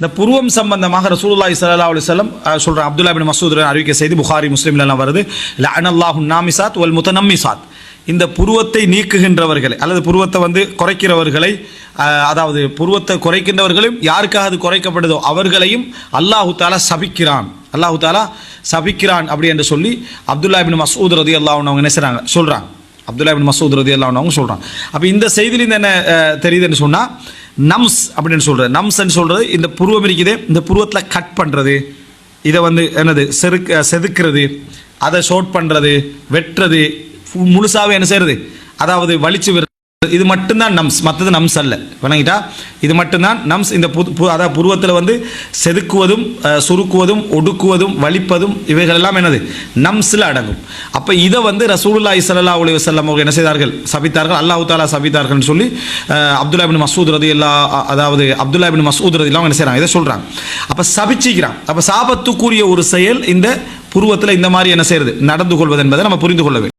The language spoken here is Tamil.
இந்த புருவம் சம்பந்தமாக ரசூலுல்லாய் சல்லா அலி செல்லம் சொல்கிறேன் அப்துல்லா பின் மசூத் அறிவிக்கை செய்து புகாரி முஸ்லீம்லாம் எல்லாம் வருது. லஅனல்லாஹு நாமிசாத் ஒல் முத்தனம்மிசாத் இந்த புருவத்தை நீக்குகின்றவர்களை அல்லது புருவத்தை வந்து குறைக்கிறவர்களை அதாவது புருவத்தை குறைக்கின்றவர்களையும் யாருக்காக அது குறைக்கப்படுதோ அவர்களையும் அல்லாஹு தாலா சபிக்கிறான். அல்லாஹு தாலா சபிக்கிறான் அப்படி என்று சொல்லி அப்துல்லா பின் மசூத் ரதி அல்லாஹ் அவங்க என்ன செய்கிறாங்க சொல்கிறாங்க அப்துல்லா பின் மசூத் ரதி அல்லாஹ் அவங்க சொல்கிறான் அப்போ இந்த செய்தியிலிருந்து என்ன தெரியுதுன்னு சொன்னால் நம்ஸ் அப்படின்னு சொல்றது. நம்ஸ்ன்னு சொல்றது இந்த புருவம் இருக்குதே இந்த புருவத்தில் கட் பண்றது. இதை வந்து என்னது? செருக்கு செதுக்கிறது அதை ஷோட் பண்றது வெட்டுறது முழுசாகவே முழுசாவே என்ன செய்கிறது அதாவது வலிச்சு விடுறது. இது மட்டும்தான் நம்ஸ் மற்றது நம்ஸ் அல்ல. வணங்கிட்டா? இது மட்டும்தான் நம்ஸ். இந்த புது பு- அதாவது புருவத்தில் வந்து செதுக்குவதும் சுருக்குவதும் ஒடுக்குவதும் வலிப்பதும் இவைகள் எல்லாம் என்னது? நம்ஸில் அடங்கும். அப்போ இதை வந்து ரசூலுல்லா இசல்லா உலக வஸல்லம் அவங்க என்ன செய்தார்கள்? சபித்தார்கள். அல்லாஹ் தாலா சபித்தார்கள்னு சொல்லி அப்துல்லாபின் அப்துல்லா பின் மசூத் ரதி எல்லா அதாவது அப்துல்லா பின் மசூத் ரதி என்ன செய்கிறாங்க இதை சொல்கிறாங்க அப்போ சபிச்சிக்கிறான் அப்போ சாபத்துக்குரிய ஒரு செயல் இந்த புருவத்தில் இந்த மாதிரி என்ன செய்யறது நடந்து கொள்வது என்பதை நம்ம புரிந்து கொள்ள வேண்டும்.